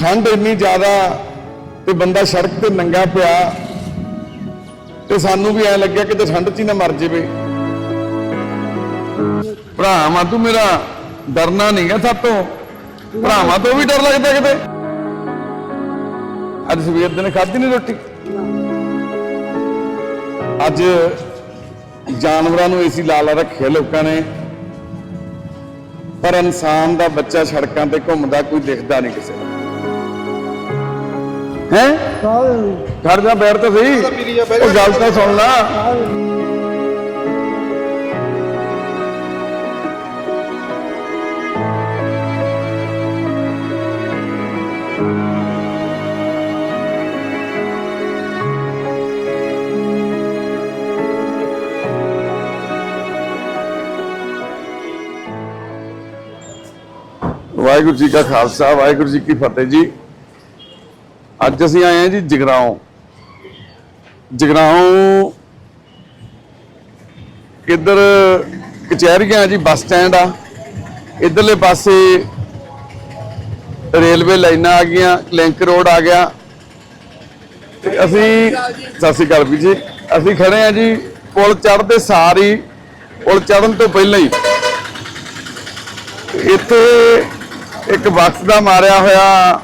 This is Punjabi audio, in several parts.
ਠੰਡ ਇੰਨੀ ਜ਼ਿਆਦਾ ਤੇ ਬੰਦਾ ਸੜਕ ਤੇ ਨੰਗਾ ਪਿਆ ਤੇ ਸਾਨੂੰ ਵੀ ਐ ਲੱਗਿਆ ਕਿ ਤੇ ਠੰਡ 'ਚ ਹੀ ਨਾ ਮਰ ਜਾਵੇ। ਭਰਾਵਾਂ, ਤੂੰ ਮੇਰਾ ਡਰਨਾ ਨਹੀਂਗਾ ਸਾਤੋਂ। ਭਰਾਵਾਂ ਤੋਂ ਵੀ ਡਰ ਲੱਗਦਾ ਕਿਤੇ। ਅੱਜ ਸਵੇਰ ਦਿਨ ਖਾਧੀ ਨਹੀਂ ਰੋਟੀ? ਅੱਜ ਜਾਨਵਰਾਂ ਨੂੰ ਏਸੀ ਲਾ ਲਾ ਰੱਖਿਆ ਲੋਕਾਂ ਨੇ। ਪਰ ਇਨਸਾਨ ਦਾ ਬੱਚਾ ਸੜਕਾਂ ਤੇ ਘੁੰਮਦਾ ਕੋਈ ਦਿਖਦਾ ਨਹੀਂ ਕਿਸੇ ਨੂੰ ਹੈ? ਖੜ ਜਾ ਬੈਠ ਤਾਂ ਸਹੀ। ਉਹ ਗੱਲ ਤਾਂ ਸੁਣ ਲਾ। ਵਾਹਿਗੁਰੂ ਜੀ ਕਾ ਖਾਲਸਾ ਵਾਹਿਗੁਰੂ ਜੀ ਕੀ ਫਤਿਹ ਜੀ। ਅੱਜ ਅਸੀਂ ਆਏ ਹਾਂ ਜੀ ਜਗਰਾਉਂ। ਜਗਰਾਉਂ ਇੱਧਰ ਕਚਹਿਰੀਆਂ ਜੀ ਬੱਸ ਸਟੈਂਡ ਆ। ਇਧਰਲੇ ਪਾਸੇ ਰੇਲਵੇ ਲਾਈਨਾਂ ਆ ਗਈਆਂ, ਲਿੰਕ ਰੋਡ ਆ ਗਿਆ। ਤੇ ਅਸੀਂ ਸਤਿ ਸ਼੍ਰੀ ਅਕਾਲ ਵੀ ਜੀ। ਅਸੀਂ ਖੜੇ ਆ ਜੀ ਪੁਲ ਚੜ੍ਹਦੇ ਸਾਰ ਹੀ, ਪੁਲ ਚੜ੍ਹਨ ਤੋਂ ਪਹਿਲਾਂ ਹੀ। ਇੱਥੇ ਇੱਕ ਵਕਤ ਦਾ ਮਾਰਿਆ ਹੋਇਆ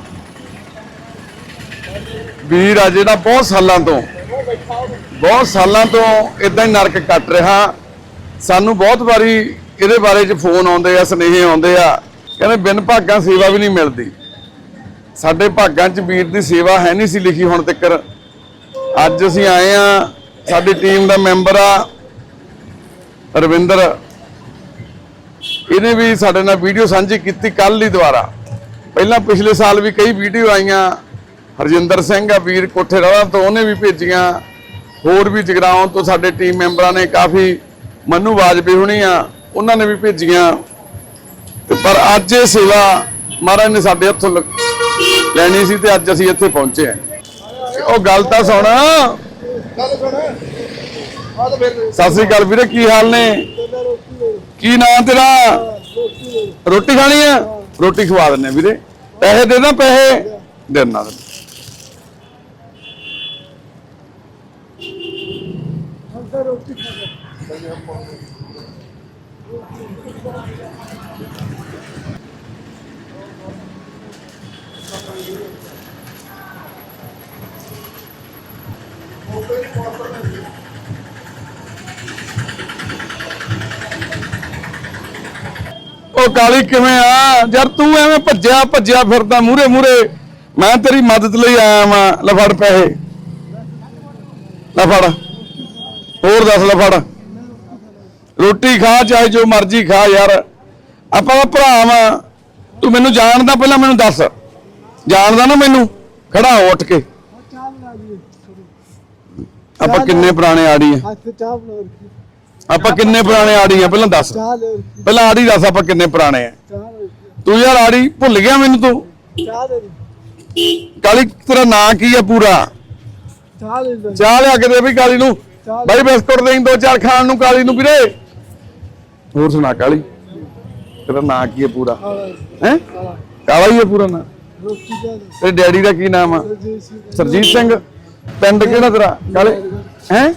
ਵੀਰ ਆ ਜਿਹੜਾ ਬਹੁਤ ਸਾਲਾਂ ਤੋਂ, ਬਹੁਤ ਸਾਲਾਂ ਤੋਂ ਇਦਾਂ ਹੀ ਨਰਕ ਕੱਟ ਰਿਹਾ। ਸਾਨੂੰ ਬਹੁਤ ਵਾਰੀ ਇਹਦੇ ਬਾਰੇ ਚ ਫੋਨ ਆਉਂਦੇ ਆ, ਸੁਨੇਹੇ ਆਉਂਦੇ ਆ, ਕਹਿੰਦੇ ਬਿਨ ਭਾਗਾਂ ਸੇਵਾ ਵੀ ਨਹੀਂ ਮਿਲਦੀ। ਸਾਡੇ ਭਾਗਾਂ ਚ ਵੀਰ ਦੀ ਸੇਵਾ ਹੈ ਨਹੀਂ ਸੀ ਲਿਖੀ ਹੁਣ ਤੱਕ ਅੱਜ ਅਸੀਂ ਆਏ ਆ, ਸਾਡੀ ਟੀਮ ਦਾ ਮੈਂਬਰ ਆ, ਰਵਿੰਦਰ। ਇਹਨੇ ਵੀ ਸਾਡੇ ਨਾਲ ਵੀਡੀਓ ਸਾਂਝੀ ਕੀਤੀ ਕੱਲ ਹੀ ਦੁਆਰਾ ਪਹਿਲਾਂ ਪਿਛਲੇ ਸਾਲ ਵੀ ਕਈ ਵੀਡੀਓ ਆਈਆਂ ਹਰਜਿੰਦਰ ਸਿੰਘ ਆ, ਵੀਰ ਕੋਠੇ ਰਾਲਾ ਤੋਂ ਉਹਨੇ ਵੀ ਭੇਜੀਆਂ। ਹੋਰ ਵੀ ਜਗਰਾਉਂ ਤੋਂ ਸਾਡੇ ਟੀਮ ਮੈਂਬਰਾਂ ਨੇ ਕਾਫੀ, ਮਨੂ ਵਾਜਪੇ ਹੋਣੀ ਆ, ਉਹਨਾਂ ਨੇ ਵੀ ਭੇਜੀਆਂ। ਤੇ ਪਰ ਅੱਜ ਇਹ ਸੇਵਾ ਮਹਾਰਾਜ ਨੇ ਸਾਡੇ ਹੱਥੋਂ ਲੈਣੀ ਸੀ ਤੇ ਅੱਜ ਅਸੀਂ ਇੱਥੇ ਪਹੁੰਚੇ ਆ। ਉਹ ਗੱਲ ਤਾਂ ਸੁਣ। ਸਤਿ ਸ੍ਰੀ ਅਕਾਲ ਵੀਰੇ, ਕੀ ਹਾਲ ਨੇ? ਕੀ ਨਾਂ ਤੇਰਾ? ਰੋਟੀ ਖਾਣੀ ਆ? ਰੋਟੀ ਖਵਾ ਦਿੰਨੇ ਵੀਰੇ। ਪੈਸੇ ਦੇ ਦਾਂ, ਪੈਸੇ? ਦੇਣਾ ਉਹ ਕਾਲੀ ਕਿਵੇਂ ਆ? ਯਾਰ ਤੂੰ ਐਵੇਂ ਭੱਜਿਆ ਭੱਜਿਆ ਫਿਰਦਾ ਮੂਰੇ ਮੂਰੇ ਮੈਂ ਤੇਰੀ ਮਦਦ ਲਈ ਆਇਆ ਵਾਂ। ਲੈ ਫੜ ਪੈਸੇ। ਲੈ ਫੜ। ਹੋਰ ਦੱਸ ਲੈ ਫੜ। ਰੋਟੀ ਖਾ, ਚਾਹੇ ਜੋ ਮਰਜ਼ੀ ਖਾ ਯਾਰ। ਆਪਾਂ ਦਾ ਭਰਾ ਵਾਂ। ਤੂੰ ਮੈਨੂੰ ਜਾਣਦਾ ਪਹਿਲਾਂ, ਮੈਨੂੰ ਦੱਸ। ਜਾਣਦਾ ਨਾ ਮੈਨੂੰ। ਖੜਾ ਹੋ, ਉੱਠ ਕੇ। ਆਪਾਂ ਕਿੰਨੇ ਪੁਰਾਣੇ ਆੜੀ ਆ? ਆਪਾਂ ਕਿੰਨੇ ਪੁਰਾਣੇ ਆੜੀ ਆ? ਪਹਿਲਾਂ ਦੱਸ। ਪਹਿਲਾਂ ਆੜੀ ਦੱਸ ਆਪਾਂ ਕਿੰਨੇ ਪੁਰਾਣੇ ਆ? ਤੂੰ ਯਾਰ ਆੜੀ ਭੁੱਲ ਗਿਆ ਮੈਨੂੰ ਤੂੰ? ਕਾਲੀ, ਤੇਰਾ ਨਾਂ ਕੀ ਆ ਪੂਰਾ? ਚਾਹ ਲਿਆ ਕੇ ਵੀ ਕਾਲੀ ਨੂੰ। ਬਾਈ ਬਿਸਕੁਟ ਦੇਈਂ ਦੋ ਚਾਰ ਖਾਣ ਨੂੰ ਕਾਲੀ ਨੂੰ ਵੀਰੇ। ਹੋਰ ਸੁਣਾ ਕਾਲੀ। ਤੇਰਾ ਨਾਂ ਕੀ ਆ ਪੂਰਾ? ਹੈ? ਕਾਲਾ ਹੀ ਆ ਪੂਰਾ ਨਾਂ। ਤੇਰੇ ਡੈਡੀ ਦਾ ਕੀ ਨਾਮ ਆ? ਸਰਜੀਤ ਸਿੰਘ। ਪਿੰਡ ਕਿਹੜਾ ਤੇਰਾ? ਕਾਲੇ। ਹੈ?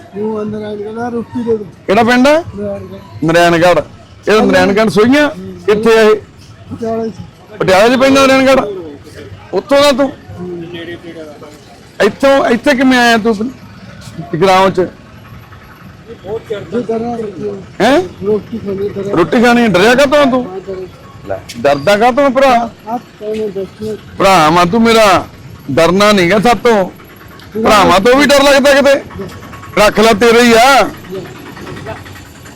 ਕਿਹੜਾ ਪਿੰਡ ਆ? ਨਰੈਣਗੜ੍ਹ ਇਹ ਨਰੈਣਗੜ੍ਹ ਸੋਈਆਂ ਕਿੱਥੇ ਆ ਇਹ? ਪਟਿਆਲੇ 'ਚ। ਪੈਂਦਾ ਨਰੈਣਗੜ੍ਹ ਉੱਥੋਂ ਦਾ ਤੂੰ? ਇੱਥੋਂ ਇੱਥੇ ਕਿਵੇਂ ਆਇਆ ਤੂੰ? ਟਿਕਰਾਉਂ 'ਚ? ਹੈ? ਰੋਟੀ ਖਾਣੀ ਕਰਾ ਰੋਟੀ ਖਾਣੀ ਡਰਿਆ ਕਾ ਤੂੰ? ਲੈ ਡਰਦਾ ਕਾ ਤੂੰ ਭਰਾ ਭਰਾ ਮਾ ਤੂੰ ਮੇਰਾ ਡਰਨਾ ਨਹੀਂਗਾ ਸਾਤੋਂ ਭਰਾਵਾਂ ਤੋਂ ਵੀ ਡਰ ਲੱਗਦਾ ਕਿਤੇ? ਰੱਖ ਲੈ ਤੇਰੇ ਹੀ ਆ।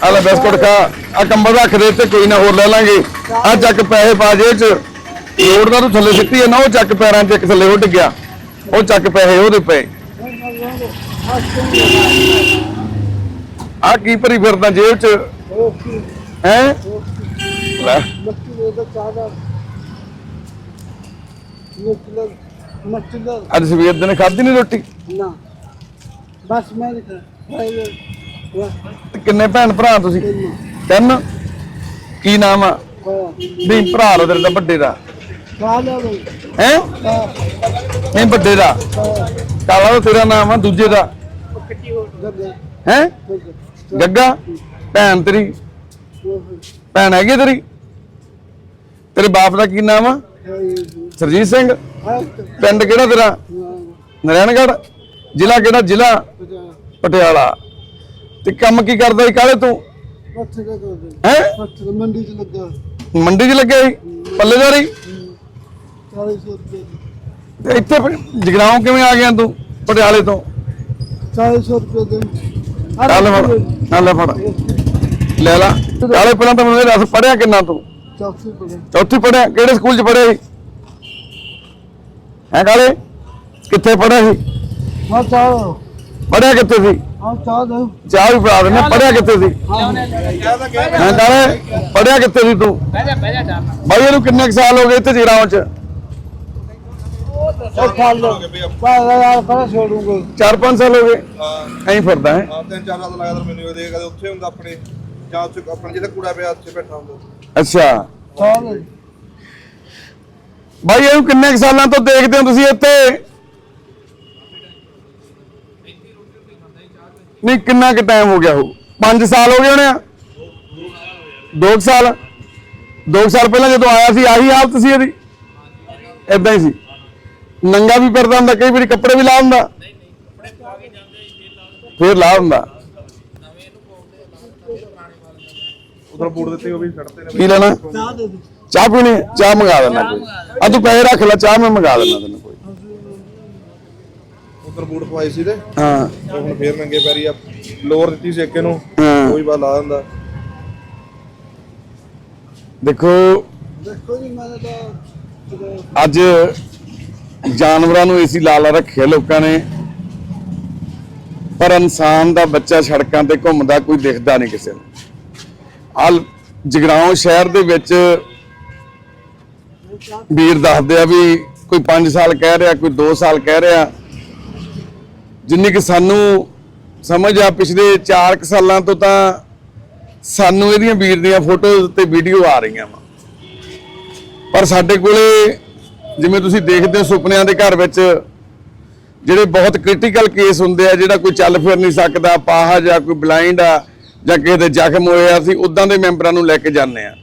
ਆ ਲੈ ਬਿਸਕੁਟ ਖਾ। ਆ ਕੰਬਲ ਰੱਖ ਦੇ ਤੇ ਕੋਈ ਨਾ ਹੋਰ ਲੈ ਲਾਂਗੇ। ਆ ਚੱਕ ਪੈਸੇ ਪਾ ਜੇ ਚ। ਲੋੜ ਦਾ ਤੂੰ ਥੱਲੇ ਸਿੱਟੀ ਆ ਨਾ ਉਹ ਚੱਕ ਪੈਰਾਂ 'ਚ ਇੱਕ ਥੱਲੇ ਉੱਡ ਗਿਆ। ਉਹ ਚੱਕ ਪੈਸੇ ਉਹਦੇ ਪਏ। ਆ ਕੀ ਭਰੀ ਫਿਰਦਾ ਜੇਬ 'ਚ? ਹੈ? ਲੈ। ਅੱਜ ਸਵੇਰ ਦਿਨ ਖਾਧੀ ਨਹੀਂ ਰੋਟੀ? ਨਾ। ਬਸ ਮੈਂ ਕਿੰਨੇ ਭੈਣ ਭਰਾ ਤੁਸੀਂ? ਤਿੰਨ। ਕੀ ਨਾਮ ਆ? ਨਹੀਂ ਭਰਾ ਦਾ ਤੇਰੇ ਦਾ ਵੱਡੇ ਦਾ। ਹੈ? ਨਹੀਂ ਵੱਡੇ ਦਾ। ਕਾਲਾ ਤੇਰਾ ਨਾਮ ਆ ਦੂਜੇ ਦਾ। ਹੈ? ਗੱਗਾ, ਭੈਣ ਤੇਰੀ। ਭੈਣ ਹੈਗੀ ਤੇਰੀ? ਤੇਰੇ ਬਾਪ ਦਾ ਕੀ ਨਾਮ ਆ? ਸਰਜੀਤ ਸਿੰਘ। ਪਿੰਡ ਕਿਹੜਾ ਤੇਰਾ? ਨਰੈਣਗੜ੍ਹ। ਜ਼ਿਲ੍ਹਾ ਕਿਹੜਾ? ਜ਼ਿਲ੍ਹਾ ਪਟਿਆਲਾ। ਤੇ ਕੰਮ ਕੀ ਕਰਦਾ ਸੀ? ਕਾਲੇ ਤੂੰ? ਹੈ? ਮੰਡੀ ਚ ਲੱਗਾ ਮੰਡੀ 'ਚ ਲੱਗਿਆ ਸੀ। ਪੱਲੇਦਾਰੀ 40 ਰੁਪਏ ਤੇ ਇੱਥੇ ਫਿਰ ਜਗਰਾਉਂ ਕਿਵੇਂ ਆ ਗਿਆ ਤੂੰ? ਪਟਿਆਲੇ ਤੋਂ? 400 ਰੁਪਏ ਦੇ ਚੱਲ ਫੜ। ਚੱਲ ਫੜ। ਲੈ ਲਾ। ਕਾਲੇ ਪਹਿਲਾਂ ਤਾਂ ਮੈਨੂੰ ਇਹ ਦੱਸ ਪੜਿਆ ਕਿੰਨਾ ਤੂੰ? ਚੌਥੀ ਪੜੇ ਚੌਥੀ ਪੜਿਆ ਕਿਹੜੇ ਸਕੂਲ 'ਚ ਪੜਿਆ ਸੀ? ਹੈ ਕਾਲੇ? ਕਿੱਥੇ ਪੜਿਆ ਸੀ? ਹਾਂ ਚਾਹ ਪੜਿਆ ਕਿੱਥੇ ਸੀ? ਹਾਂ ਚਾਹ ਦੇ। ਚਾਹ ਵੀ ਦਿੰਦੇ। ਪੜਿਆ ਕਿੱਥੇ ਸੀ? ਹਾਂ। ਕਾਲੇ? ਪੜਿਆ ਕਿੱਥੇ ਸੀ ਤੂੰ? ਬਾਈ ਇਹਨੂੰ ਕਿੰਨੇ ਕੁ ਸਾਲ ਹੋ ਗਏ ਇੱਥੇ ਜਗਰਾਉਂ 'ਚ? ਉਹ ਯਾਰ ਪਰ ਛੋੜੂਗੇ 4-5 ਸਾਲ ਹੋ ਗਏ। ਐਂ ਫਿਰਦਾ ਹੈ। ਹਾਂ ਤਿੰਨ ਚਾਰ ਰਾਤ ਲਗਾਤਾਰ ਮੈਨੂੰ ਉਹਦੇ ਕਦੇ ਉੱਥੇ ਹੁੰਦਾ ਆਪਣੇ ਜਾਂ ਉੱਥੇ ਆਪਣੇ ਜਿਹੜਾ ਕੂੜਾ ਪਿਆ ਉੱਥੇ ਬੈਠਾ ਹੁੰਦਾ। ਅੱਛਾ। ਬਾਈ ਇਹਨੂੰ ਕਿੰਨੇ ਕੁ ਸਾਲਾਂ ਤੋਂ ਦੇਖਦੇ ਹੋ ਤੁਸੀਂ ਇੱਥੇ? ਨਹੀਂ ਕਿੰਨਾ ਕੁ ਟਾਈਮ ਹੋ ਗਿਆ ਹੋ 5 ਸਾਲ ਹੋ ਗਏ ਹੋਣੇ ਆ। 2 ਸਾਲ। 2 ਸਾਲ ਪਹਿਲਾਂ ਜਦੋਂ ਆਇਆ ਸੀ ਆਹੀ ਹਾਲਤ ਸੀ ਇਹਦੀ? ਇਦਾਂ ਹੀ ਸੀ। ਨੰਗਾ ਵੀ ਫਿਰਦਾ ਹੁੰਦਾ ਕਈ ਵਾਰੀ ਕੱਪੜੇ ਵੀ ਲਾ ਹੁੰਦਾ ਫੇਰ ਲਾ ਹੁੰਦਾ ਉਧਰ ਬੂਟ ਦਿੱਤੇ ਉਹ ਵੀ ਛੱਡਤੇ ਨੇ। ਕੀ ਲੈਣਾ? ਚਾਹ ਦੇ ਦੇ ਚਾਹ ਪੀਣੀ? ਚਾਹ ਮੰਗਾ ਦੇਣਾ ਕੋਈ। ਆ ਤੂੰ ਪੈਸੇ ਰੱਖ ਲੈ ਚਾਹ ਮੈਂ ਮੰਗਾ ਦੇਣਾ ਤੈਨੂੰ ਕੋਈ। ਉਧਰ ਬੂਟ ਪਵਾਏ ਸੀ ਤੇ। ਹਾਂ। ਹੁਣ ਫੇਰ ਨੰਗੇ ਪੈਰੀ ਆ। ਲੋਅਰ ਦਿੱਤੀ ਸੀ ਇੱਕ ਇਹਨੂੰ ਹਾਂ। ਕੋਈ ਬਾਤ ਲਾ ਦਿੰਦਾ। ਦੇਖੋ ਦੇਖੋ ਜੀ ਮੈਂ ਤਾਂ ਅੱਜ ਜਾਨਵਰਾਂ ਨੂੰ ਏਸੀ ਲਾ ਲਾ ਰੱਖਿਆ ਲੋਕਾਂ ਨੇ। ਪਰ ਇਨਸਾਨ ਦਾ ਬੱਚਾ ਸੜਕਾਂ ਤੇ ਘੁੰਮਦਾ ਕੋਈ ਦਿਖਦਾ ਨਹੀਂ ਕਿਸੇ ਨੂੰ। ਆ ਜਗਰਾਉਂ ਸ਼ਹਿਰ ਦੇ ਵਿੱਚ ਵੀਰ ਦੱਸਦੇ ਆ ਵੀ ਕੋਈ 5 ਸਾਲ ਕਹਿ ਰਿਹਾ, ਕੋਈ 2 ਸਾਲ ਕਹਿ ਰਿਹਾ। ਜਿੰਨੀ ਕਿ ਸਾਨੂੰ ਸਮਝ ਆ, ਪਿਛਲੇ 4 ਸਾਲਾਂ ਤੋਂ ਤਾਂ ਸਾਨੂੰ ਇਹਦੀਆਂ ਵੀਰ ਦੀਆਂ ਫੋਟੋਜ਼ ਤੇ ਵੀਡੀਓ ਆ ਰਹੀਆਂ ਵਾ। ਪਰ ਸਾਡੇ ਕੋਲੇ ਜਿਵੇਂ ਤੁਸੀਂ ਦੇਖਦੇ ਹੋ ਸੁਪਨਿਆਂ ਦੇ ਘਰ ਵਿੱਚ ਜਿਹੜੇ ਬਹੁਤ ਕ੍ਰਿਟੀਕਲ ਕੇਸ ਹੁੰਦੇ ਆ, ਜਿਹੜਾ ਕੋਈ ਚੱਲ ਫਿਰ ਨਹੀਂ ਸਕਦਾ, ਪਾਹਾ ਜਾਂ ਕੋਈ ਬਲਾਈਂਡ ਆ ਜਾਂ ਕਿਸੇ ਦੇ ਜ਼ਖਮ ਹੋਏ ਆ, ਅਸੀਂ ਉਦਾਂ ਦੇ ਮੈਂਬਰਾਂ ਨੂੰ ਲੈ ਕੇ ਜਾਂਦੇ ਆ।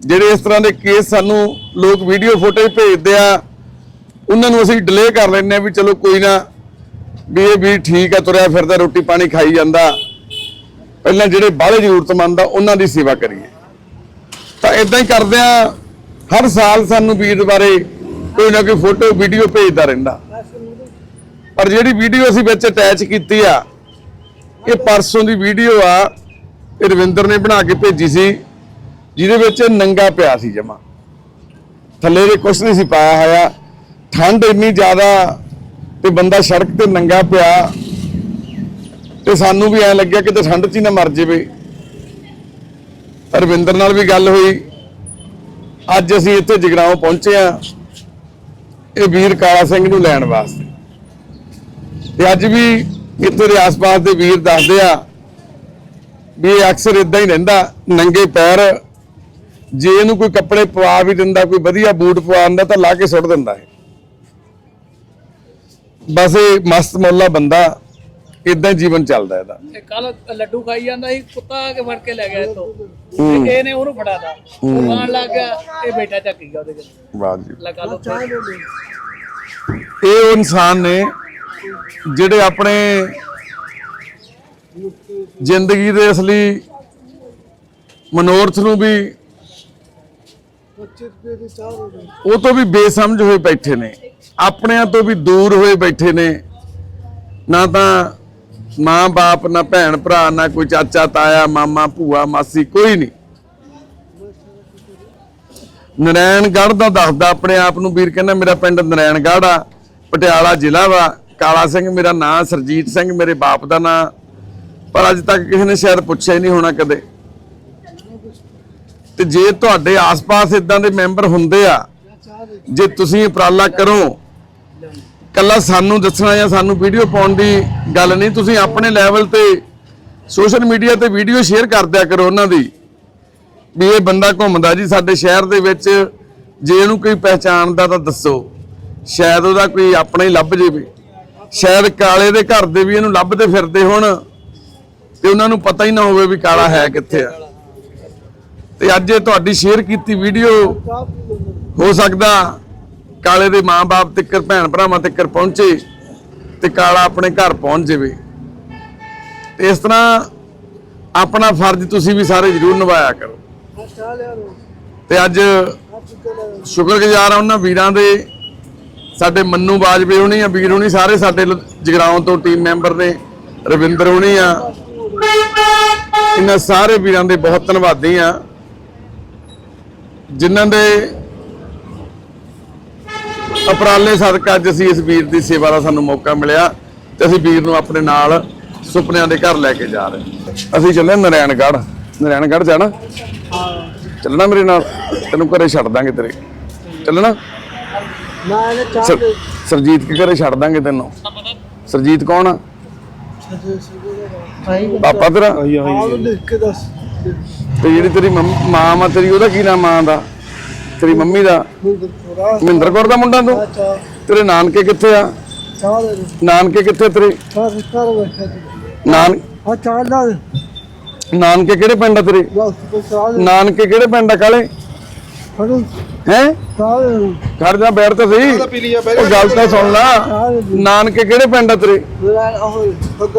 ਜਿਹੜੇ ਇਸ ਤਰ੍ਹਾਂ ਦੇ ਕੇਸ ਸਾਨੂੰ ਲੋਕ ਵੀਡੀਓ ਫੋਟੋ ਭੇਜਦੇ ਆ, ਉਹਨਾਂ ਨੂੰ ਅਸੀਂ ਡਿਲੇ ਕਰ ਲੈਂਦੇ ਆ ਵੀ ਚਲੋ ਕੋਈ ਨਾ ਵੀ ਇਹ ਵੀ ਠੀਕ ਆ, ਤੁਰਿਆ ਫਿਰਦਾ, ਰੋਟੀ ਪਾਣੀ ਖਾਈ ਜਾਂਦਾ। ਪਹਿਲਾਂ ਜਿਹੜੇ ਬਾਹਲੇ ਜ਼ਰੂਰਤਮੰਦ ਆ, ਉਹਨਾਂ ਦੀ ਸੇਵਾ ਕਰੀਏ। ਤਾਂ ਇਦਾਂ ਹੀ ਕਰਦੇ ਆ, ਹਰ ਸਾਲ ਸਾਨੂੰ ਵੀਰ ਬਾਰੇ ਕੋਈ ਨਾ ਕੋਈ ਫੋਟੋ ਵੀਡੀਓ ਭੇਜਦਾ ਰਹਿੰਦਾ। ਪਰ ਜਿਹੜੀ ਵੀਡੀਓ ਅਸੀਂ ਵਿੱਚ ਅਟੈਚ ਕੀਤੀ ਆ, ਇਹ ਪਰਸੋਂ ਦੀ ਵੀਡੀਓ ਆ, ਇਹ ਰਵਿੰਦਰ ਨੇ ਬਣਾ ਕੇ ਭੇਜੀ ਸੀ, ਜਿਹਦੇ ਵਿੱਚ ਨੰਗਾ ਪਿਆ ਸੀ ਜਮਾ। ਥੱਲੇ ਦੇ ਕੁਛ ਨਹੀਂ ਸੀ ਪਾਇਆ ਹੋਇਆ, ਠੰਡ ਇੰਨੀ ਜ਼ਿਆਦਾ ਤੇ ਬੰਦਾ ਸੜਕ ਤੇ ਨੰਗਾ ਪਿਆ, ਤੇ ਸਾਨੂੰ ਵੀ ਐ ਲੱਗਿਆ ਕਿ ਤੇ ਠੰਡ 'ਚ ਹੀ ਨਾ ਮਰ ਜਾਵੇ। ਰਵਿੰਦਰ ਨਾਲ ਵੀ ਗੱਲ ਹੋਈ। ਅੱਜ ਅਸੀਂ ਇੱਥੇ ਜਗਰਾਉਂ ਪਹੁੰਚੇ ਆ ਇਹ ਵੀਰ ਕਾਲਾ ਸਿੰਘ ਨੂੰ ਲੈਣ ਵਾਸਤੇ। ਤੇ ਅੱਜ ਵੀ ਇੱਥੇ ਦੇ ਆਸ-ਪਾਸ ਦੇ ਵੀਰ ਦੱਸਦੇ ਆ ਵੀ ਇਹ ਅਕਸਰ ਇਦਾਂ ਹੀ ਰਹਿੰਦਾ, ਨੰਗੇ ਪੈਰ। ਜੇ ਇਹਨੂੰ ਕੋਈ ਕੱਪੜੇ ਪਵਾ ਵੀ ਦਿੰਦਾ, ਕੋਈ ਵਧੀਆ ਬੂਟ ਪਵਾ ਦਿੰਦਾ, ਤਾਂ ਲਾ ਕੇ ਸੁੱਟ ਦਿੰਦਾ ਹੈ ਬਸ ਇਹ ਮਸਤ ਮੌਲਾ ਬੰਦਾ। ਇਦਾਂ ਹੀ ਜੀਵਨ ਚੱਲਦਾ ਇਹਦਾ। ਕੱਲ ਲੱਡੂ ਖਾਈ ਜਾਂਦਾ ਸੀ ਕੁੱਤਾ ਆ ਕੇ ਫੜ ਕੇ ਲੈ ਗਿਆ ਇਤੋਂ ਤੇ ਇਹਨੇ ਉਹਨੂੰ ਫੜਾਤਾ ਉਹ ਖਾਣ ਲੱਗ ਗਿਆ ਇਹ ਬੇਟਾ ਚੱਕੀ ਗਿਆ ਉਹਦੇ ਕੋਲ। ਵਾਹ ਜੀ। ਲਗਾ ਲੋ ਇਹ ਉਹ ਇਨਸਾਨ ਨੇ ਜਿਹੜੇ ਆਪਣੇ ਜ਼ਿੰਦਗੀ ਦੇ ਅਸਲੀ ਮਨੋਰਥ ਨੂੰ ਵੀ 25 ਰੁਪਏ ਦੀ ਚਾਹ ਦੇ ਦੇ ਉਹ ਤੋਂ ਵੀ ਬੇਸਮਝ ਹੋਏ ਬੈਠੇ ਨੇ। ਆਪਣਿਆਂ ਤੋਂ ਵੀ ਦੂਰ ਹੋਏ ਬੈਠੇ ਨੇ। ਨਾ ਤਾਂ ਮਾਂ ਬਾਪ ਨਾ ਭੈਣ ਭਰਾ ਨਾ ਕੋਈ ਚਾਚਾ ਤਾਇਆ ਮਾਮਾ ਭੂਆ ਮਾਸੀ ਕੋਈ ਨਹੀਂ। ਨਰੈਣਗੜ੍ਹ ਦਾ ਦੱਸਦਾ ਆਪਣੇ ਆਪ ਨੂੰ ਵੀਰ ਕਹਿੰਦਾ ਮੇਰਾ ਪਿੰਡ ਨਰੈਣਗੜ੍ਹ ਆ, ਪਟਿਆਲਾ ਜ਼ਿਲ੍ਹਾ ਵਾ। ਕਾਲਾ ਸਿੰਘ ਮੇਰਾ ਨਾਂ, ਸਰਜੀਤ ਸਿੰਘ ਮੇਰੇ ਬਾਪ ਦਾ ਨਾਂ। ਪਰ ਅੱਜ ਤੱਕ ਕਿਸੇ ਨੇ ਸ਼ਾਇਦ ਪੁੱਛਿਆ ਹੀ ਨਹੀਂ ਹੋਣਾ ਕਦੇ। ਤੇ ਜੇ ਤੁਹਾਡੇ ਆਸ-ਪਾਸ ਇਦਾਂ ਦੇ ਮੈਂਬਰ ਹੁੰਦੇ ਆ, ਜੇ ਤੁਸੀਂ ਉਪਰਾਲਾ ਕਰੋ ਕੱਲਾ ਸਾਨੂੰ ਦੱਸਣਾ ਜਾਂ ਸਾਨੂੰ ਵੀਡੀਓ ਪਾਉਣ ਦੀ ਗੱਲ ਨਹੀਂ। ਤੁਸੀਂ ਆਪਣੇ ਲੈਵਲ ਤੇ ਸੋਸ਼ਲ ਮੀਡੀਆ ਤੇ ਵੀਡੀਓ ਸ਼ੇਅਰ ਕਰ ਦਿਆ ਕਰੋ ਉਹਨਾਂ ਦੀ। ਵੀ ਇਹ ਬੰਦਾ ਘੁੰਮਦਾ ਜੀ ਸਾਡੇ ਸ਼ਹਿਰ ਦੇ ਵਿੱਚ। ਜੇ ਇਹਨੂੰ ਕੋਈ ਪਹਿਚਾਣਦਾ ਤਾਂ ਦੱਸੋ। ਸ਼ਾਇਦ ਉਹਦਾ ਕੋਈ ਆਪਣਾ ਹੀ ਲੱਭ ਜੇਵੇ। ਸ਼ਾਇਦ ਕਾਲੇ ਦੇ ਘਰ ਦੇ ਵੀ ਇਹਨੂੰ ਲੱਭਦੇ ਫਿਰਦੇ ਹੋਣ। ਤੇ ਉਹਨਾਂ ਨੂੰ ਪਤਾ ਹੀ ਨਾ ਹੋਵੇ ਵੀ ਕਾਲਾ ਹੈ ਕਿੱਥੇ ਆ। ਤੇ ਅੱਜ ਇਹ ਤੁਹਾਡੀ ਸ਼ੇਅਰ ਕੀਤੀ ਵੀਡੀਓ ਹੋ ਸਕਦਾ। ਕਾਲੇ ਦੇ ਮਾਂ-ਬਾਪ ਤੱਕ ਭੈਣ ਭਰਾਵਾਂ ਤੱਕ ਪਹੁੰਚੇ ਤੇ ਕਾਲਾ ਆਪਣੇ ਘਰ ਪਹੁੰਚ ਜਾਵੇ। ਤੇ ਇਸ ਤਰ੍ਹਾਂ ਆਪਣਾ ਫਰਜ਼ ਤੁਸੀਂ ਵੀ ਸਾਰੇ ਜ਼ਰੂਰ ਨਿਭਾਇਆ ਕਰੋ। ਆ ਤੇ ਅੱਜ ਸ਼ੁਕਰਗੁਜ਼ਾਰ ਆ ਉਹਨਾਂ ਵੀਰਾਂ ਦੇ। ਸਾਡੇ ਮੰਨੂ ਬਾਜਵੇ ਹੋਣੀ ਆ, ਵੀਰ ਹੋਣੀ ਸਾਰੇ ਸਾਡੇ ਲੁ- ਜਗਰਾਉਂ ਤੋਂ ਟੀਮ ਮੈਂਬਰ ਨੇ, ਰਵਿੰਦਰ ਹੋਣੀ ਆ। ਇਹਨਾਂ ਸਾਰੇ ਵੀਰਾਂ ਦੇ ਬਹੁਤ ਧੰਨਵਾਦੀ ਆ। ਜਿਨ੍ਹਾਂ ਦੇ ਉਪਰਾਲੇ ਸਦਕਾ ਅੱਜ ਅਸੀਂ ਇਸ ਵੀਰ ਦੀ ਸੇਵਾ ਦਾ ਸਾਨੂੰ ਮੌਕਾ ਮਿਲਿਆ ਤੇ ਅਸੀਂ ਵੀਰ ਨੂੰ ਆਪਣੇ ਨਾਲ ਸੁਪਨਿਆਂ ਦੇ ਘਰ ਲੈ ਕੇ ਜਾ ਰਹੇ ਹਾਂ। ਅਸੀਂ ਚੱਲੇ ਨਰੈਣਗੜ੍ਹ। ਨਰੈਣਗੜ੍ਹ ਜਾਣਾ? ਚੱਲਣਾ ਮੇਰੇ ਨਾਲ? ਤੈਨੂੰ ਘਰੇ ਛੱਡ ਦਾਂਗੇ ਤੇਰੇ। ਚੱਲਣਾ? ਮੈਂ ਇਹਨੇ ਚਾਹ ਸਰ- ਦੇ ਸਰਜੀਤ ਕੇ ਘਰੇ ਛੱਡ ਦਾਂਗੇ ਤੈਨੂੰ। ਸਰਜੀਤ ਕੌਣ ਆ? ਪਾਪਾ ਤੇਰਾ? ਤੇ ਜਿਹੜੀ ਤੇਰੀ ਮਾਂ ਵਾ ਤੇਰੀ ਉਹਦਾ ਕੀ ਨਾਮ ਮਾਂ ਦਾ? ਤੇਰੀ ਮੰਮੀ ਦਾ? ਮਹਿੰਦਰ ਕੌਰ ਦਾ ਮੁੰਡਾ ਤੂੰ? ਤੇਰੇ ਨਾਨਕੇ ਕਿੱਥੇ ਆ? ਨਾਨਕੇ ਕਿੱਥੇ ਤੇਰੇ? ਨਾਨ ਆ ਨਾਨਕੇ ਕਿਹੜੇ ਪਿੰਡ ਆ ਤੇਰੇ? ਨਾਨਕੇ ਕਿਹੜੇ ਪਿੰਡ ਆ ਕਾਲੇ? ਹੈ। ਖੜ ਜਾ ਬੈਠ ਤਾਂ ਸਹੀ। ਉਹ ਗੱਲ ਤਾਂ ਸੁਣ ਲਾ। ਨਾਨਕੇ ਕਿਹੜੇ ਪਿੰਡ ਆ ਤੇਰੇ?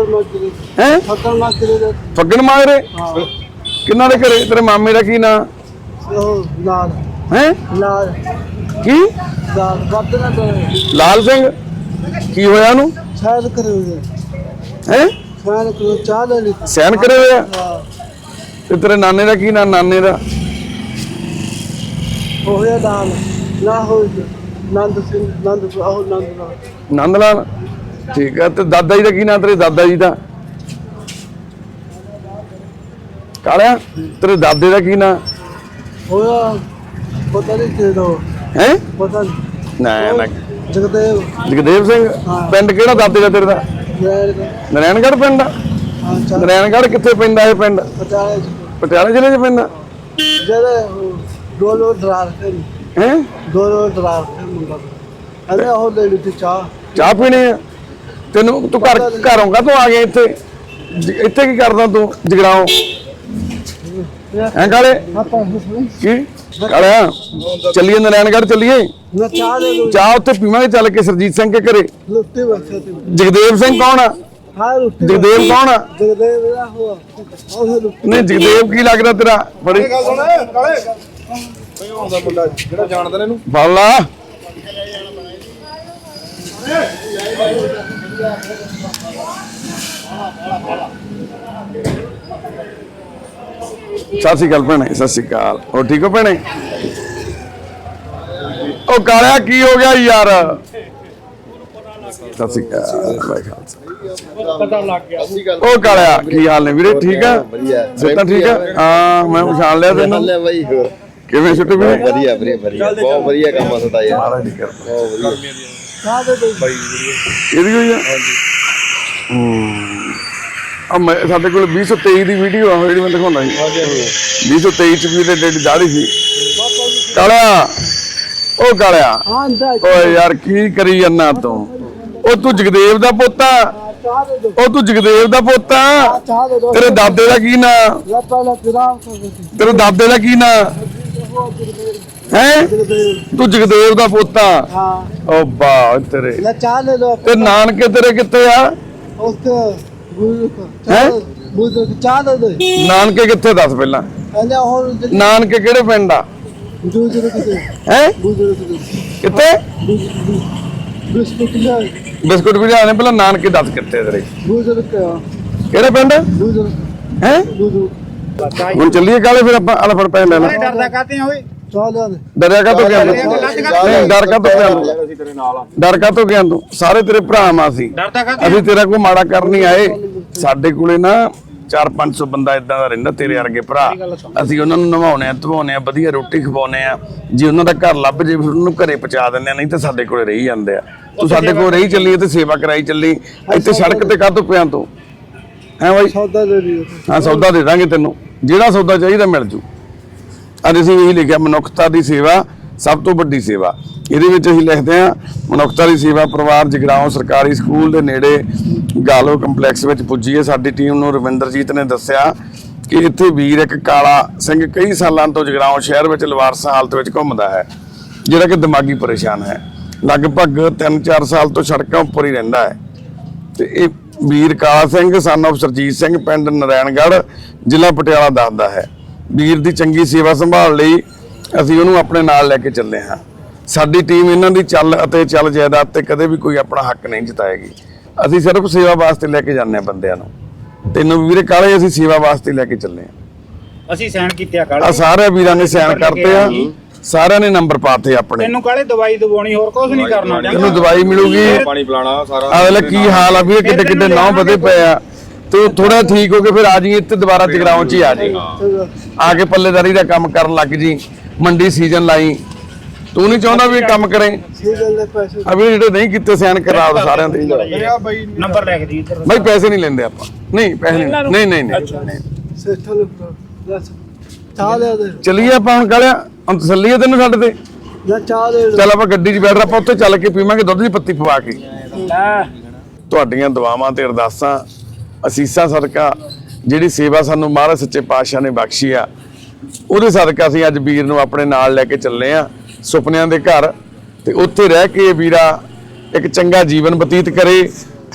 ਮਾਜਰੇ। ਹੈ? ਮਾਜਰੇ ਫੱਗਣ ਮਾਗਰੇ ਹਾਂ। ਕਿੰਨਾ ਦੇ ਘਰੇ? ਤੇਰੇ ਮਾਮੇ ਦਾ ਕੀ ਨਾਂ? ਉਹ ਲਾਲ ਹੈ? ਲਾਲ। ਕੀ? ਲਾਲ ਵੱਧ ਨਾ ਕਰੇ ਲਾਲ ਸਿੰਘ? ਕੀ ਹੋਇਆ ਉਹਨੂੰ? ਸ਼ਾਇਦ ਕਰੇ ਹੋਏ ਹੈ? ਸ਼ਾਇਦ ਕਰੋ ਚਾਹ ਲੈ ਲਈ। ਸਹਿਨ ਕਰੇ ਹੋਇਆ ਹਾਂ। ਤੇ ਤੇਰੇ ਨਾਨੇ ਦਾ ਕੀ ਨਾਂ? ਨਾਨੇ ਦਾ? ਹੋਇਆ ਲਾਲ। ਨਾ ਹੋਈ ਨੰਦ ਸਿੰਘ ਨੰਦ ਉਹ ਨੰਦ ਲਾਲ। ਨੰਦ ਲਾਲ? ਠੀਕ ਹੈ ਤੇ ਦਾਦਾ ਜੀ ਦਾ ਕੀ ਨਾਂ ਤੇਰੇ? ਦਾਦਾ ਜੀ ਦਾ? ਕਾਲਿਆ? ਤੇਰੇ ਦਾਦੇ ਦਾ ਕੀ ਨਾਂ? ਹੋਇਆ ਪਤਾ ਨਹੀਂ ਕਿਹੜਾ ਹੈ? ਪਤਾ ਨਹੀਂ। ਨਾ ਨਾ। ਜਗਦੇਵ। ਜਗਦੇਵ ਸਿੰਘ। ਪਿੰਡ ਕਿਹੜਾ ਦਾਦੇ ਦਾ ਤੇਰੇ ਦਾ? ਦਾ ਨਰੈਣਗੜ੍ਹ ਪਿੰਡ ਆ? ਨਰੈਣਗੜ੍ਹ ਕਿੱਥੇ ਪੈਂਦਾ ਇਹ ਪਿੰਡ? ਪਟਿਆਲਾ ਜ਼ਿਲ੍ਹੇ 'ਚ ਪੈਂਦਾ? ਜਿਹੜੇ ਦੋ ਲੋ ਡਰਾਰ ਹੈ? ਦੋ ਲੋ ਡਰਾਰ ਮੁੰਡਾ। ਅਰੇ ਉਹ ਲੈ ਲਈ ਚਾਹ। ਚਾਹ ਪੀਣੀ ਆ? ਤੈਨੂੰ ਤੂੰ ਘਰ ਘਰੋਂ ਕਾ ਤੂੰ ਆ ਗਿਆ ਇੱਥੇ? ਇੱਥੇ ਕੀ ਕਰਦਾ ਤੂੰ? ਜਗਰਾਉਂ? ਹੈਂ ਕਾਲੇ? ਕੀ? ਕਾਲਿਆ ਚੱਲੀਏ ਨਰੈਣਗੜ੍ਹ ਚੱਲੀਏ। ਨਾ ਚਾਹ ਦੇ ਲੋ ਚਾਹ ਉੱਥੇ ਪੀਵਾਂਗੇ ਚੱਲ ਕੇ ਸਰਜੀਤ ਸਿੰਘ ਕੇ ਘਰੇ। ਲੁੱਟੀ ਬੈਠੇ ਤੇ ਜਗਦੇਵ ਸਿੰਘ ਕੌਣ ਆ? ਹਾਂ ਲੁੱਟੀ ਜਗਦੇਵ ਕੌਣ ਆ? ਜਗਦੇਵ ਦਾ ਹੋਆ ਉਹ ਲੁੱਟੀ ਨਹੀਂ ਜਗਦੇਵ ਕੀ ਲੱਗਦਾ ਤੇਰਾ? ਬੜੀ ਗੱਲ ਸੁਣ ਕਾਲੇ। ਬਈ ਉਹ ਆਉਂਦਾ ਮੁੰਡਾ ਜਿਹੜਾ ਜਾਣਦਾ ਨੇ ਇਹਨੂੰ। ਫੜ ਲਾ। ਸਤਿ ਸ਼੍ਰੀ ਅਕਾਲ ਭੈਣੇ ਸਤਿ ਸ਼੍ਰੀ ਅਕਾਲ। ਹੋ ਠੀਕ ਹੋ ਭੈਣੇ? ਉਹ ਕਾਲਿਆ ਕੀ ਹੋ ਗਿਆ ਯਾਰ? ਸਤਿ ਸ਼੍ਰੀ ਅਕਾਲ ਵਾਹਿ ਖਾਲਸਾ ਪਤਾ ਲੱਗ ਗਿਆ ਉਹ ਕਾਲਿਆ ਕੀ ਹਾਲ ਨੇ ਵੀਰੇ? ਠੀਕ ਆ? ਵਧੀਆ ਸਿੱਧਾ ਠੀਕ ਆ? ਹਾਂ ਮੈਂ ਪਛਾਣ ਲਿਆ ਤੈਨੂੰ। ਬਾਈ ਕਿਵੇਂ ਛੁੱਟੀ ਵੀਰੇ? ਵਧੀਆ ਵਧੀਆ। ਵਧੀਆ ਬਹੁਤ ਵਧੀਆ ਕੰਮ ਆ ਤੁਹਾਡਾ ਯਾਰ। ਮਹਾਰਾਜ ਦੀ ਕਿਰਪਾ। ਬਹੁਤ ਵਧੀਆ। ਚਾਹ ਦੇ ਦੋ ਇਹਦੀ ਹੋਈ ਆ? ਹੂੰ। ਆ ਮੈਂ ਸਾਡੇ ਕੋਲ 2023 ਦੀ ਵੀਡੀਓ ਆ ਜਿਹੜੀ ਮੈਂ ਦਿਖਾਉਂਦਾ ਸੀ। 2023 ਚ ਵੀ ਤੇ ਡੇਡੀ ਦਾੜੀ ਸੀ। ਕਾਲਿਆ ਉਹ ਕਾਲਿਆ। ਓਏ ਯਾਰ ਕੀ ਕਰੀ ਜੰਨਾ ਤੂੰ? ਉਹ ਤੂੰ ਜਗਦੇਵ ਦਾ ਪੁੱਤ ਉਹ ਤੂੰ ਜਗਦੇਵ ਦਾ ਪੁੱਤ ਤੇਰੇ ਦਾਦੇ ਦਾ ਕੀ ਨਾਂ? ਤੇਰੇ ਦਾਦੇ ਦਾ ਕੀ ਨਾਂ? ਹੈ? ਤੂੰ ਜਗਦੇਵ ਦਾ ਪੁੱਤ ਆ। ਹਾਂ। ਓ ਬਾ ਤੇਰੇ। ਲੈ ਚਾਹ ਲੈ ਲੋ ਤੇ ਨਾਨਕੇ ਤੇਰੇ ਕਿੱਥੇ ਆ? ਉਸ ਹੈਂ? ਬੁੱਧ ਚਾਹ ਦੇ ਦੋ ਨਾਨਕੇ ਕਿੱਥੇ ਦੱਸ ਪਹਿਲਾਂ? ਪਹਿਲੇ ਹੋਰ ਨਾਨਕੇ ਕਿਹੜੇ ਪਿੰਡ ਆ? ਜੂ ਜੂ ਹੈ? ਬੁੱਧ ਕਿੱਥੇ? ਬਿਸਕੁਟ ਲੈ ਬਿਸਕੁਟ ਵੀ ਲਿਆਣੇ ਪਹਿਲਾਂ ਨਾਨਕੇ ਦੱਸ ਕਿੱਥੇ ਤੇਰੇ? ਬੁੱਧ ਕਿਹੜੇ ਪਿੰਡ? ਬੁੱਧ ਹੈ? ਬੁੱਧ ਹੁਣ ਚੱਲੀਏ ਕਾਲੇ, ਫਿਰ ਆਪਾਂ ਆਲਾ ਫੜ ਪੈਣ ਲੈ ਡਰਦਾ ਕਾਤੇ ਓਏ। ਚਾਹ ਦੇ। ਡਰਿਆ ਕਾ ਤੋਂ ਗਿਆ ਨਹੀਂ ਡਰ ਕਾ ਤੋਂ? ਗਿਆ ਡਰ ਕਾ ਤੋਂ ਗਿਆ ਤੂੰ? ਸਾਰੇ ਤੇਰੇ ਭਰਾ ਮਾ ਸੀ ਅਸੀਂ ਤੇਰਾ ਕੋਈ ਮਾੜਾ ਕਰਨ ਨਹੀਂ ਆਏ। ਸਾਡੇ ਕੋਲੇ ਨਾ 4-500 ਬੰਦਾ ਇਦਾਂ ਦਾ ਰਹਿੰਦਾ ਤੇਰੇ ਵਰਗੇ ਭਰਾ। ਅਸੀਂ ਉਹਨਾਂ ਨੂੰ ਨਵਾਉਣੇ ਆ ਧਵਾਉਣੇ ਆ ਵਧੀਆ ਰੋਟੀ ਖਵਾਉਣੇ ਆ। ਜੇ ਉਹਨਾਂ ਦਾ ਘਰ ਲੱਭ ਜੇ ਫਿਰ ਉਹਨੂੰ ਘਰੇ ਪਹੁੰਚਾ ਦਿੰਦੇ ਆ ਨਹੀਂ ਤਾਂ ਸਾਡੇ ਕੋਲੇ ਰਹੀ ਜਾਂਦੇ ਆ। ਤੂੰ ਸਾਡੇ ਕੋਲ ਰਹੀ ਚੱਲੀ ਤੇ ਸੇਵਾ ਕਰਾਈ ਚੱਲੀ। ਇੱਥੇ ਸੜਕ ਤੇ ਕਾਹਤੋਂ ਪਿਆ ਤੂੰ? ਹੈ ਬਾਈ? ਸੌਦਾ ਹਾਂ ਸੌਦਾ ਦੇ ਦਾਂਗੇ ਤੈਨੂੰ। ਜਿਹੜਾ ਸੌਦਾ ਚਾਹੀਦਾ ਮਿਲ ਜੂ। ਅੱਜ ਅਸੀਂ ਇਹੀ ਲਿਖਿਆ, ਮਨੁੱਖਤਾ ਦੀ ਸੇਵਾ ਸਭ ਤੋਂ ਵੱਡੀ ਸੇਵਾ। ਇਹਦੇ ਵਿੱਚ ਅਸੀਂ ਲਿਖਦੇ ਹਾਂ, ਮਨੁੱਖਤਾ ਦੀ ਸੇਵਾ ਪਰਿਵਾਰ ਜਗਰਾਉਂ ਸਰਕਾਰੀ ਸਕੂਲ ਦੇ ਨੇੜੇ ਗਾਲੋ ਕੰਪਲੈਕਸ ਵਿੱਚ ਪੁੱਜੀ ਹੈ। ਸਾਡੀ ਟੀਮ ਨੂੰ ਰਵਿੰਦਰਜੀਤ ਨੇ ਦੱਸਿਆ ਕਿ ਇੱਥੇ ਵੀਰ ਇੱਕ ਕਾਲਾ ਸਿੰਘ ਕਈ ਸਾਲਾਂ ਤੋਂ ਜਗਰਾਉਂ ਸ਼ਹਿਰ ਵਿੱਚ ਲਵਾਰਸਾਂ ਹਾਲਤ ਵਿੱਚ ਘੁੰਮਦਾ ਹੈ, ਜਿਹੜਾ ਕਿ ਦਿਮਾਗੀ ਪਰੇਸ਼ਾਨ ਹੈ। ਲਗਭਗ 3-4 ਸਾਲ ਤੋਂ ਸੜਕਾਂ ਉੱਪਰ ਹੀ ਰਹਿੰਦਾ ਹੈ। ਤੇ ਇਹ ਵੀਰ ਕਾਲਾ ਸਿੰਘ ਸਨ of ਸਰਜੀਤ ਸਿੰਘ, ਪਿੰਡ ਨਰੈਣਗੜ੍ਹ, ਜ਼ਿਲ੍ਹਾ ਪਟਿਆਲਾ ਦੱਸਦਾ ਹੈ। ਵੀਰ ਦੀ ਚੰਗੀ ਸੇਵਾ ਸੰਭਾਲ ਲਈ ਅਸੀਂ ਉਹਨੂੰ ਆਪਣੇ ਨਾਲ ਲੈ ਕੇ ਚੱਲੇ ਹਾਂ। ਸਾਡੀ ਟੀਮ ਇਹਨਾਂ ਦੀ ਚੱਲ ਅਤੇ ਚੱਲ ਜਾਇਦਾਦ ਤੇ ਕਦੇ ਵੀ ਕੋਈ ਆਪਣਾ ਹੱਕ ਨਹੀਂ ਜਤਾਏਗੀ। ਅਸੀਂ ਸਿਰਫ ਸੇਵਾ ਵਾਸਤੇ ਲੈ ਕੇ ਜਾਂਦੇ ਹਾਂ ਬੰਦਿਆਂ ਨੂੰ। ਤੈਨੂੰ ਵੀਰੇ ਕਾਲੇ ਅਸੀਂ ਸੇਵਾ ਵਾਸਤੇ ਲੈ ਕੇ ਚੱਲੇ ਹਾਂ। ਅਸੀਂ ਸਾਈਨ ਕੀਤੇ ਆ ਆ ਕਾਲੇ ਸਾਰੇ ਵੀਰਾਂ ਨੇ ਸਾਈਨ ਕਰਤੇ ਆ। ਸਾਰਿਆਂ ਨੇ ਨੰਬਰ ਪਾਤੇ ਆਪਣੇ। ਤੈਨੂੰ ਕਾਲੇ ਦਵਾਈ ਦਵਾਉਣੀ ਹੋਰ ਕੁਝ ਨਹੀਂ ਕਰਨਾ। ਤੈਨੂੰ ਦਵਾਈ ਮਿਲੂਗੀ। ਪਾਣੀ ਪਿਲਾਣਾ ਸਾਰਾ ਅਗਲੇ ਕੀ ਹਾਲ ਆ ਵੀ ਕਿੱਡੇ ਕਿੱਡੇ ਨੌ ਵਧੇ ਪਏ ਆ। ਤੂੰ ਥੋੜਾ ਠੀਕ ਹੋ ਕੇ ਫਿਰ ਆ ਜੀ ਇੱਥੇ ਦੁਬਾਰਾ ਜਗਰਾਉਂ ਚ ਹੀ ਆ ਜੀ ਆ ਕੇ ਪੱਲੇਦਾਰੀ ਦਾ ਕੰਮ ਕਰਨ ਲੱਗ ਜੀ ਮੰਡੀ ਸੀਜ਼ਨ ਲਾਈ। ਤੂੰ ਨਹੀਂ ਚਾਹੁੰਦਾ ਵੀ ਇਹ ਕੰਮ ਕਰੇ? ਸੀਜ਼ਨ ਦੇ ਪੈਸੇ ਆ ਵੀ ਜਿਹੜੇ ਨਹੀਂ ਕੀਤੇ ਸਾਈਨ ਕਰਾ ਦੋ ਸਾਰਿਆਂ ਦੇ। ਨੰਬਰ ਲਿਖ ਦੀ ਇੱਧਰ। ਬਾਈ ਪੈਸੇ ਨਹੀਂ ਲੈਂਦੇ ਆਪਾਂ। ਨਹੀਂ ਪੈਸੇ ਨਹੀਂ। ਨਹੀਂ ਨਹੀਂ ਨਹੀਂ। ਦੱਸ ਚਾਹ ਦੇ ਦੇ ਚੱਲੀਏ ਆਪਾਂ ਹੁਣ ਕਾਲਿਆ ਹੁਣ ਤਸੱਲੀ ਹੈ ਤੈਨੂੰ ਸਾਡੇ ਤੇ? ਜਾਂ ਚਾਹ ਦੇ ਦੇ ਚੱਲ ਆਪਾਂ ਗੱਡੀ 'ਚ ਬੈਠ ਆਪਾਂ ਉੱਥੇ ਚੱਲ ਕੇ ਪੀਵਾਂਗੇ ਦੁੱਧ ਦੀ ਪੱਤੀ ਪਵਾ ਕੇ। ਤੁਹਾਡੀਆਂ ਦੁਆਵਾਂ ਤੇ ਅਰਦਾਸਾਂ ਅਸੀਸਾਂ ਸਦਕਾ ਜਿਹੜੀ ਸੇਵਾ ਸਾਨੂੰ ਮਹਾਰਾਜ ਸੱਚੇ ਪਾਤਸ਼ਾਹ ਨੇ ਬਖਸ਼ੀ ਆ ਉਹਦੇ ਸਦਕਾ ਅਸੀਂ ਅੱਜ ਵੀਰ ਨੂੰ ਆਪਣੇ ਨਾਲ ਲੈ ਕੇ ਚੱਲੇ ਆ ਸੁਪਨਿਆਂ ਦੇ ਘਰ। ਤੇ ਉੱਥੇ ਰਹਿ ਕੇ ਇਹ ਵੀਰਾ ਇੱਕ ਚੰਗਾ ਜੀਵਨ ਬਤੀਤ ਕਰੇ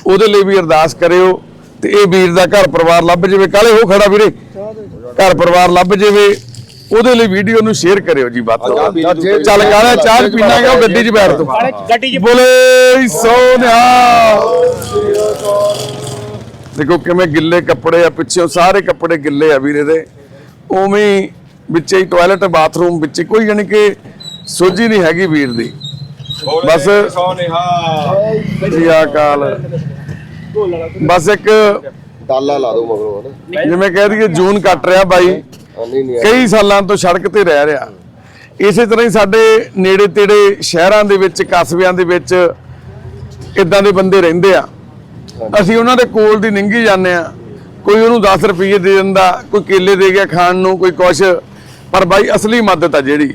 ਉਹਦੇ ਲਈ ਵੀ ਅਰਦਾਸ ਕਰਿਓ। ਤੇ ਇਹ ਵੀਰ ਦਾ ਘਰ ਪਰਿਵਾਰ ਲੱਭ ਜਾਵੇ। ਕਾਲੇ ਹੋ ਖੜਾ ਵੀਰੇ? ਘਰ ਪਰਿਵਾਰ ਲੱਭ ਜਾਵੇ। ਉਹਦੇ ਲਈ ਵੀਡੀਓ ਨੂੰ ਸ਼ੇਅਰ ਕਰਿਓ ਜੀ ਵੱਧ ਤੋਂ ਵੱਧ। ਚੱਲ ਕਾਲੇ ਚਾਹ ਪੀਣਾਗਾ ਉਹ ਗੱਡੀ 'ਚ ਬੈਠ ਤੂੰ। ਬੋਲੇ ਸੋਨਿਆ। ਦੇਖੋ ਕਿਵੇਂ ਗਿੱਲੇ ਕੱਪੜੇ ਆ ਪਿੱਛੋਂ ਸਾਰੇ ਕੱਪੜੇ ਗਿੱਲੇ ਆ ਵੀਰੇ ਦੇ। ਉਵੇਂ ਵਿੱਚੇ ਹੀ ਟਾਇਲਟ ਬਾਥਰੂਮ ਵਿੱਚ ਕੋਈ ਯਾਨੀ ਕਿ ਸੋਝੀ ਨਹੀਂ ਹੈਗੀ ਵੀਰ ਦੀ। ਬਸ ਸੋਨੇਹਾ। ਜੀ ਅਕਾਲ। ਬਸ ਇੱਕ ਤਾਲਾ ਲਾ ਦੋ ਮਗਰੋਂ ਹਨਾ। ਜਿਵੇਂ ਕਹਿ ਦਈਏ ਜੂਨ ਕੱਟ ਰਿਹਾ ਬਾਈ। ਕਈ ਸਾਲਾਂ ਤੋਂ ਸੜਕ ਤੇ ਰਹਿ ਰਿਹਾ। ਇਸੇ ਤਰ੍ਹਾਂ ਹੀ ਸਾਡੇ ਨੇੜੇ ਤੇੜੇ ਸ਼ਹਿਰਾਂ ਦੇ ਵਿੱਚ ਕਸਬਿਆਂ ਦੇ ਵਿੱਚ ਇਦਾਂ ਦੇ ਬੰਦੇ ਰਹਿੰਦੇ ਆ। ਅਸੀਂ ਉਹਨਾਂ ਦੇ ਕੋਲ ਦੀ ਨਿੰਗੀ ਜਾਂਦੇ ਆ ਕੋਈ ਉਹਨੂੰ 10 ਰੁਪਏ ਦੇ ਦਿੰਦਾ, ਕੋਈ ਕੇਲੇ ਦੇ ਗਿਆ ਖਾਣ ਨੂੰ, ਕੋਈ ਕੁਛ। ਪਰ ਬਾਈ, ਅਸਲੀ ਮਦਦ ਆ ਜਿਹੜੀ।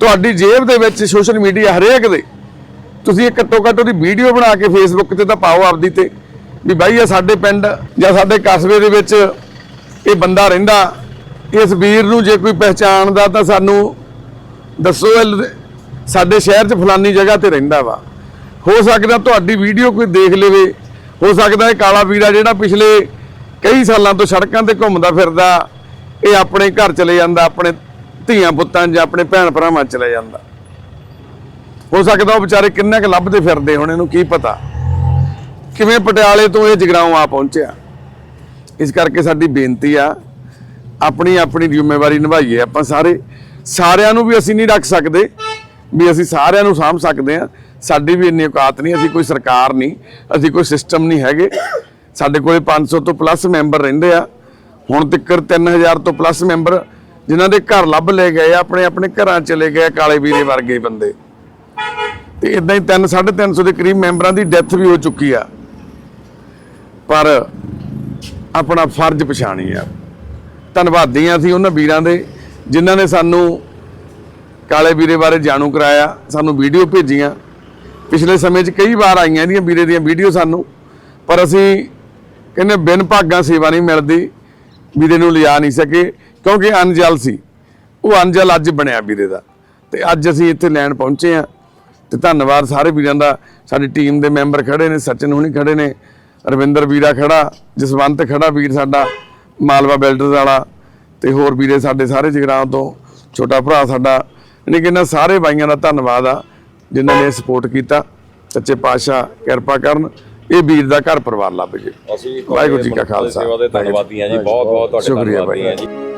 ਤੁਹਾਡੀ ਜੇਬ ਦੇ ਵਿੱਚ ਸੋਸ਼ਲ ਮੀਡੀਆ ਹਰੇਕ ਦੇ। ਤੁਸੀਂ ਇਹ ਘੱਟੋ ਘੱਟ ਉਹਦੀ ਵੀਡੀਓ ਬਣਾ ਕੇ ਫੇਸਬੁੱਕ ਤੇ ਤਾਂ ਪਾਓ ਆਪਦੀ ਤੇ। ਵੀ ਬਾਈ, ਇਹ ਸਾਡੇ ਪਿੰਡ ਜਾਂ ਸਾਡੇ ਕਸਬੇ ਦੇ ਵਿੱਚ ਇਹ ਬੰਦਾ ਰਹਿੰਦਾ। ਇਸ ਵੀਰ ਨੂੰ ਜੇ ਕੋਈ ਪਹਿਚਾਣਦਾ ਤਾਂ ਸਾਨੂੰ ਦੱਸੋ ਸਾਡੇ ਸ਼ਹਿਰ 'ਚ ਫਲਾਨੀ ਜਗ੍ਹਾ ਤੇ ਰਹਿੰਦਾ ਵਾ। ਹੋ ਸਕਦਾ ਤੁਹਾਡੀ ਵੀਡੀਓ ਕੋਈ ਦੇਖ ਲਵੇ। ਹੋ ਸਕਦਾ ਇਹ ਕਾਲਾ ਵੀਰਾ ਜਿਹੜਾ ਪਿਛਲੇ ਕਈ ਸਾਲਾਂ ਤੋਂ ਸੜਕਾਂ ਤੇ ਘੁੰਮਦਾ ਫਿਰਦਾ, ਇਹ ਆਪਣੇ ਘਰ ਚਲੇ ਜਾਂਦਾ, ਆਪਣੇ ਧੀਆਂ ਪੁੱਤਾਂ ਜਾਂ ਆਪਣੇ ਭੈਣ ਭਰਾਵਾਂ ਚਲੇ ਜਾਂਦਾ। ਹੋ ਸਕਦਾ ਉਹ ਵਿਚਾਰੇ ਕਿੰਨਾ ਕੁ ਲੱਭਦੇ ਫਿਰਦੇ ਹੁਣ, ਇਹਨੂੰ ਕੀ ਪਤਾ? ਕਿਵੇਂ ਪਟਿਆਲੇ ਤੋਂ ਇਹ ਜਗਰਾਉਂ ਆ ਪਹੁੰਚਿਆ? ਇਸ ਕਰਕੇ ਸਾਡੀ ਬੇਨਤੀ ਆ, ਆਪਣੀ ਆਪਣੀ ਜ਼ਿੰਮੇਵਾਰੀ ਨਿਭਾਈਏ। ਆਪਾਂ ਸਾਰੇ, ਸਾਰਿਆਂ ਨੂੰ ਵੀ ਅਸੀਂ ਨਹੀਂ ਰੱਖ ਸਕਦੇ, ਵੀ ਅਸੀਂ ਸਾਰਿਆਂ ਨੂੰ ਸਾਂਭ ਸਕਦੇ ਆ ਸਾਡੀ ਵੀ ਇੰਨੀ ਔਕਾਤ ਨਹੀਂ ਅਸੀਂ ਕੋਈ ਸਰਕਾਰ ਨਹੀਂ ਅਸੀਂ ਕੋਈ ਸਿਸਟਮ ਨਹੀਂ ਹੈਗੇ। ਸਾਡੇ ਕੋਲੇ 500 ਤੋਂ ਪਲੱਸ ਮੈਂਬਰ ਰਹਿੰਦੇ ਆ। ਹੁਣ ਤੱਕ 3000 ਤੋਂ ਪਲੱਸ ਮੈਂਬਰ ਜਿਨ੍ਹਾਂ ਦੇ ਘਰ ਲੱਭ ਲਏ ਗਏ ਆ, ਆਪਣੇ ਆਪਣੇ ਘਰਾਂ ਚਲੇ ਗਏ ਕਾਲੇ ਵੀਰੇ ਵਰਗੇ ਬੰਦੇ। ਤੇ ਇਦਾਂ ਹੀ 3 350 ਦੇ ਕਰੀਬ ਮੈਂਬਰਾਂ ਦੀ ਡੈਥ ਵੀ ਹੋ ਚੁੱਕੀ ਆ। ਪਰ ਆਪਣਾ ਫਰਜ਼ ਪਛਾਣੀ ਆ। ਧੰਨਵਾਦੀ ਆ ਅਸੀਂ ਉਹਨਾਂ ਵੀਰਾਂ ਦੇ ਜਿਨ੍ਹਾਂ ਨੇ ਸਾਨੂੰ ਕਾਲੇ ਵੀਰੇ ਬਾਰੇ ਜਾਣੂ ਕਰਾਇਆ ਸਾਨੂੰ ਵੀਡੀਓ ਭੇਜੀਆਂ। ਪਿਛਲੇ ਸਮੇਂ 'ਚ ਕਈ ਵਾਰ ਆਈਆਂ ਇਹਦੀਆਂ ਵੀਰੇ ਦੀਆਂ ਵੀਡੀਓ ਸਾਨੂੰ, ਪਰ ਅਸੀਂ ਕਹਿੰਦੇ ਬਿਨ ਭਾਗਾਂ ਸੇਵਾ ਨਹੀਂ ਮਿਲਦੀ, ਵੀਰੇ ਨੂੰ ਲਿਆ ਨਹੀਂ ਸਕੇ, ਕਿਉਂਕਿ ਅਨਜਲ ਸੀ। ਉਹ ਅਨਜਲ ਅੱਜ ਬਣਿਆ ਵੀਰੇ ਦਾ, ਤੇ ਅੱਜ ਅਸੀਂ ਇੱਥੇ ਲੈਣ ਪਹੁੰਚੇ ਆ ਤੇ ਧੰਨਵਾਦ ਸਾਰੇ ਵੀਰਾਂ ਦਾ, ਸਾਡੀ ਟੀਮ ਦੇ ਮੈਂਬਰ ਖੜੇ ਨੇ, ਸਚਿਨ ਹੁਣੀ ਖੜੇ ਨੇ, ਰਵਿੰਦਰ ਵੀਰਾ ਖੜਾ, ਜਸਵੰਤ ਖੜਾ ਵੀਰ ਸਾਡਾ, ਮਾਲਵਾ ਬਿਲਡਰਸ ਵਾਲਾ, ਤੇ ਹੋਰ ਵੀਰੇ ਸਾਡੇ ਸਾਰੇ ਜਗਰਾਉਂ ਤੋਂ ਛੋਟਾ ਭਰਾ ਸਾਡਾ। ਯਾਨੀ ਕਿ ਇਹਨਾਂ ਸਾਰੇ ਬਾਈਆਂ ਦਾ ਧੰਨਵਾਦ ਆ। ਜਿਨ੍ਹਾਂ ਨੇ ਸਪੋਰਟ ਕੀਤਾ ਸੱਚੇ ਪਾਤਸ਼ਾਹ ਕਿਰਪਾ ਕਰਨ ਇਹ ਵੀਰ ਦਾ ਘਰ ਪਰਿਵਾਰ ਲੱਭ ਜੇ। ਅਸੀਂ ਵਾਹਿਗੁਰੂ ਜੀ ਕਾ ਖਾਲਸਾ। ਸੇਵਾ ਦੇ ਧੰਨਵਾਦੀ ਜੀ। ਬਹੁਤ ਬਹੁਤ ਤੁਹਾਡੇ ਧੰਨਵਾਦੀ ਜੀ।